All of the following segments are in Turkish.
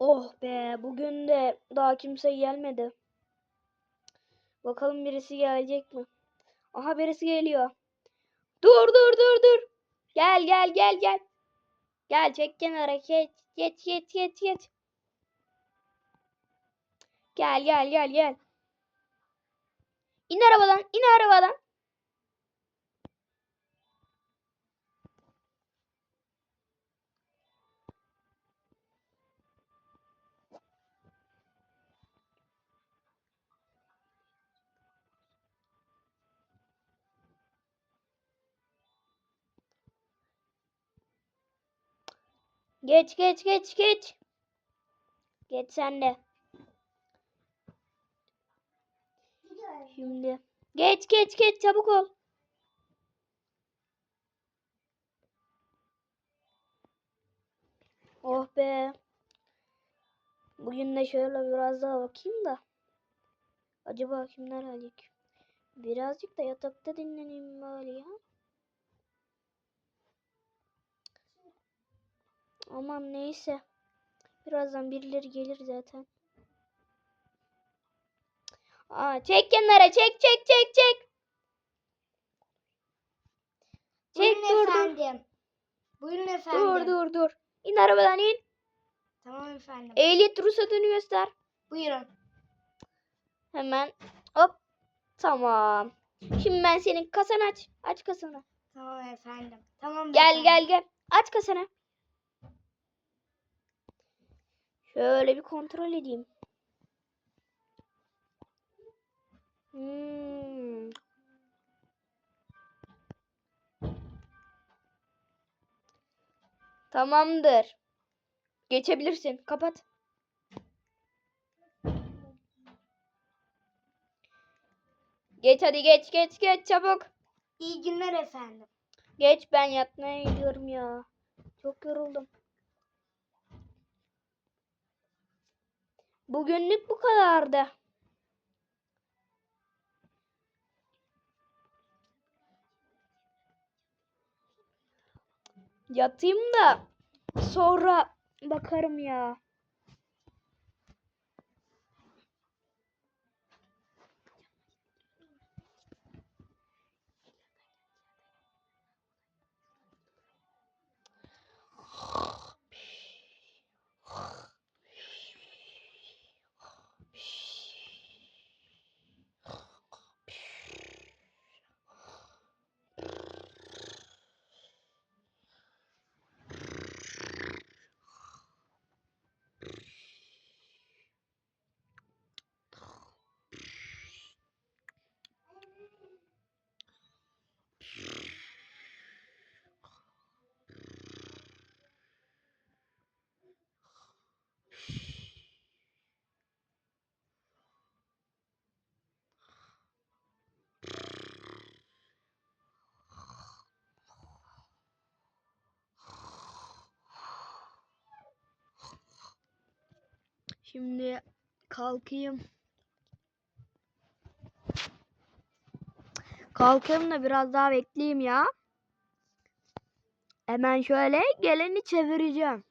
Oh be bugün de daha kimse gelmedi. Bakalım birisi gelecek mi? Aha birisi geliyor. Dur dur dur dur. Gel gel gel gel. Gel çek kenara geç geç geç geç geç. Gel gel gel gel. İn arabadan in arabadan. Geç geç geç geç. Geç sen de. Şimdi. Geç geç geç çabuk ol. Oh be. Bugün de şöyle biraz daha bakayım da. Acaba kimler gelecek? Birazcık da yatakta dinleneyim bari ya. Aman neyse. Birazdan birileri gelir zaten. Aa, çek kenara çek çek çek çek. Çek Buyurun dur dur. efendim. Buyurun efendim. Dur dur dur. İn arabadan in. Tamam efendim. Ehliyet ruhsatını göster. Buyurun. Hemen hop. Tamam. Şimdi ben senin kasanı aç. Aç kasanı. Tamam efendim. Tamam Gel efendim. gel gel. Aç kasanı. Şöyle bir kontrol edeyim. Hmm. Tamamdır. Geçebilirsin. Kapat. Geç hadi geç geç geç çabuk. İyi günler efendim. Geç ben yatmaya gidiyorum ya. Çok yoruldum. Bugünlük bu kadardı. Yatayım da sonra bakarım ya. Şimdi kalkayım. Kalkayım da biraz daha bekleyeyim ya. Hemen şöyle geleni çevireceğim.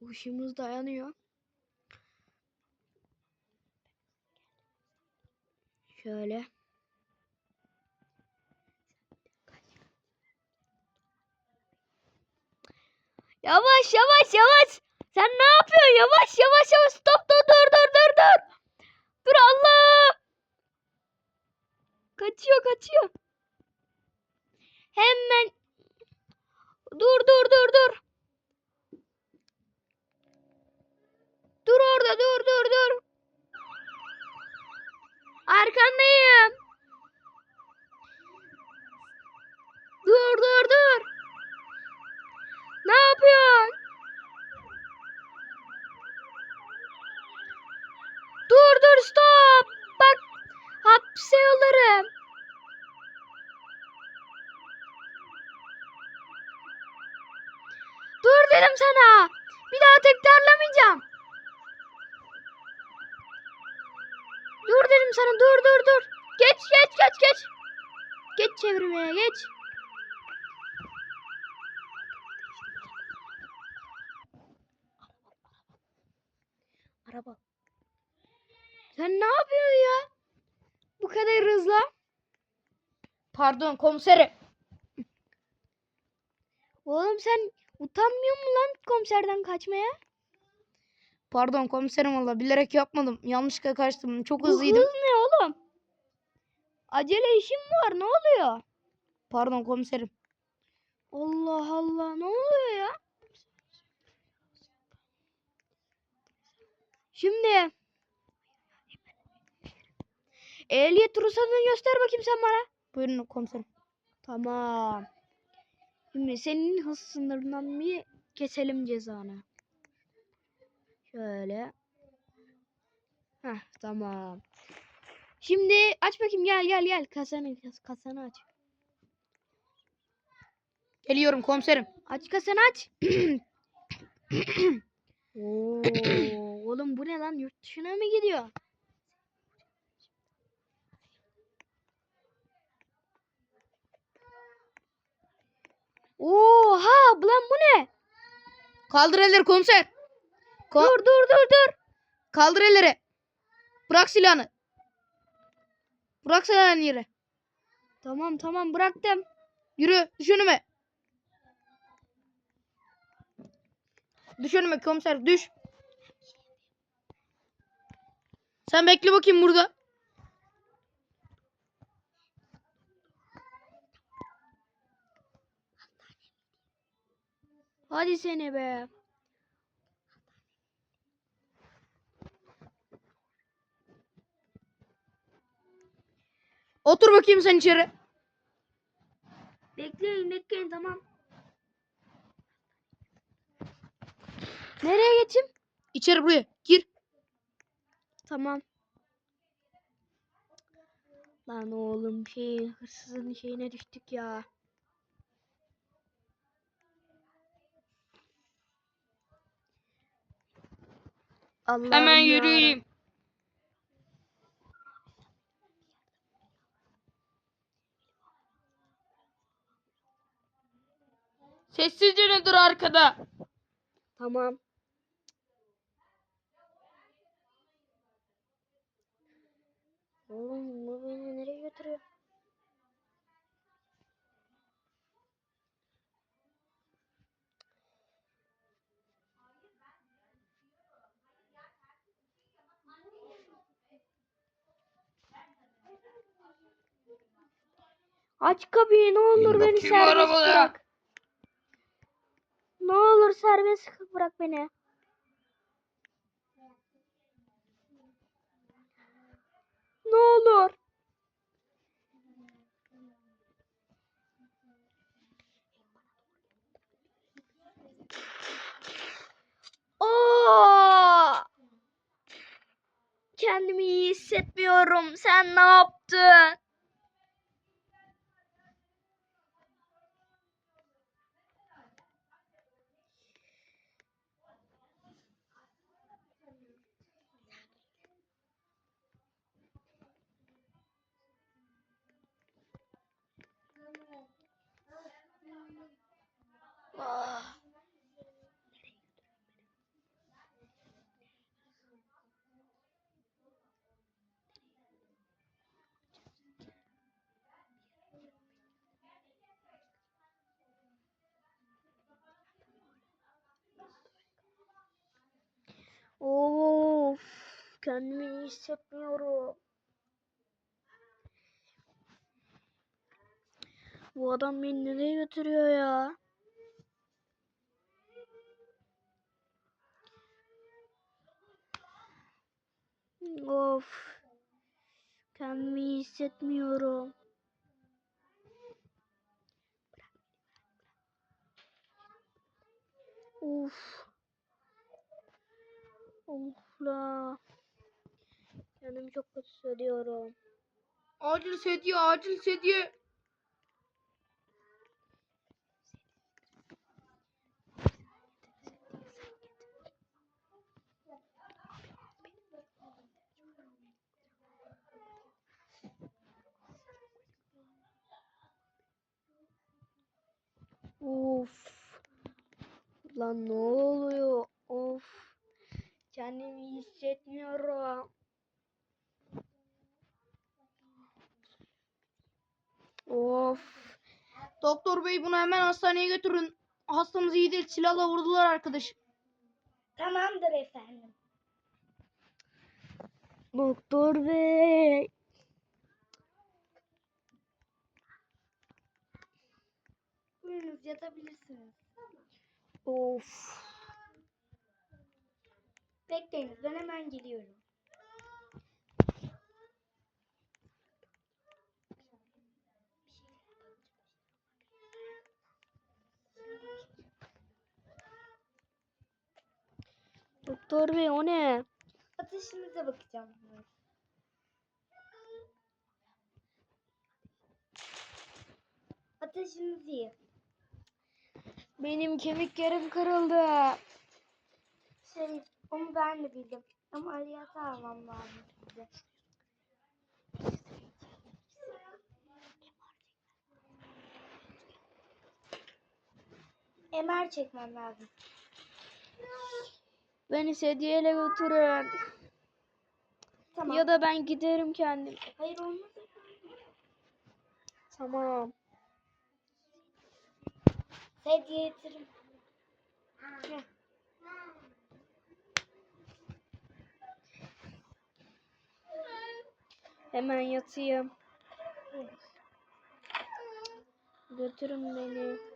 Uşumuz dayanıyor. Şöyle. Yavaş yavaş yavaş. Sen ne yapıyorsun? Yavaş yavaş dur dur dur. Geç geç geç geç. Geç çevirmeye geç. Araba. Sen ne yapıyorsun ya? Bu kadar hızla. Pardon komiserim. Oğlum sen utanmıyor mu lan komiserden kaçmaya? Pardon komiserim valla bilerek yapmadım. Yanlışlıkla kaçtım. Çok hızlıydım oğlum? Acele işim var ne oluyor? Pardon komiserim. Allah Allah ne oluyor ya? Şimdi ehliyet ruhsatını göster bakayım sen bana. Buyurun komiserim. Tamam. Şimdi senin hız sınırından bir keselim cezanı. Şöyle. Heh tamam. Şimdi aç bakayım gel gel gel kasanı kasanı aç. Geliyorum komiserim. Aç kasanı aç. Oo, oğlum bu ne lan yurt dışına mı gidiyor? Oha lan bu ne? Kaldır elleri komiser. Ko- Dur dur dur dur. Kaldır elleri. Bırak silahını. Bırak silahını yere. Tamam tamam bıraktım. Yürü. Düş önüme. Düş önüme komiser. Düş. Sen bekle bakayım burada. Hadi seni be. Otur bakayım sen içeri. Bekleyin bekleyin tamam. Nereye geçeyim? İçeri buraya. Gir. Tamam. Lan oğlum şey hırsızın şeyine düştük ya. Allah'ım Hemen ya yürüyeyim. Sessizce ne dur arkada. Tamam. Oğlum bu beni nereye götürüyor? Aç kapıyı ne olur beni serbest bırak. Ne olur serbest bırak beni. Ne olur. Oo! Kendimi iyi hissetmiyorum. Sen ne yaptın? Kendimi iyi hissetmiyorum. Bu adam beni nereye götürüyor ya? Of. Kendimi iyi hissetmiyorum. Of. Of la. Kendimi çok kötü hissediyorum. Acil sedye, acil sedye. Of. Lan ne oluyor? Of. Kendimi hissetmiyorum. Of. Doktor bey bunu hemen hastaneye götürün. Hastamız iyi değil. Silahla vurdular arkadaş. Tamamdır efendim. Doktor bey. Buyurunuz yatabilirsiniz. Of. Bekleyiniz ben hemen geliyorum. Doktor bey o ne? Ateşinize bakacağım. Ateşiniz iyi. Benim kemiklerim kırıldı. Şey, onu ben de bildim. Ama ameliyata almam lazım size. MR çekmem lazım. Beni sedyeyle götürün. Tamam. Ya da ben giderim kendim. Hayır olmaz. Tamam. Sedye yatırım. Hemen yatayım. Götürün beni.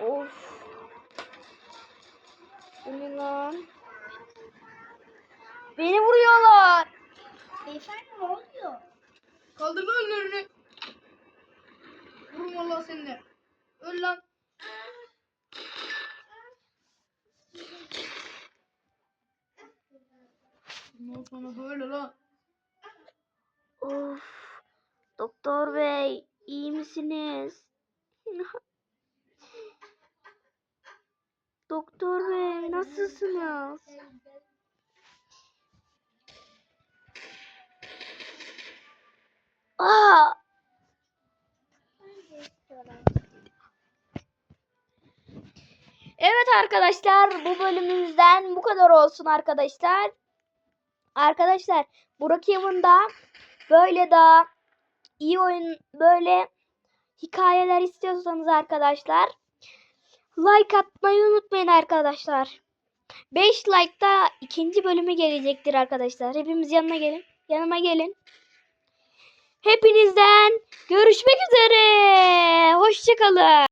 Of. Bu ne lan? Beni vuruyorlar. Beyefendi ne oluyor? Kaldır lan ellerini. Vurun vallahi seni de. Öl lan. Bundan sonra böyle lan. Of. Doktor bey, iyi misiniz? Doktor bey, nasılsınız? Aa! Evet arkadaşlar, bu bölümümüzden bu kadar olsun arkadaşlar. Arkadaşlar, Burak Yavun'da böyle daha iyi oyun, böyle hikayeler istiyorsanız arkadaşlar like atmayı unutmayın arkadaşlar. 5 like'da ikinci bölümü gelecektir arkadaşlar. Hepimiz yanına gelin. Yanıma gelin. Hepinizden görüşmek üzere. Hoşçakalın.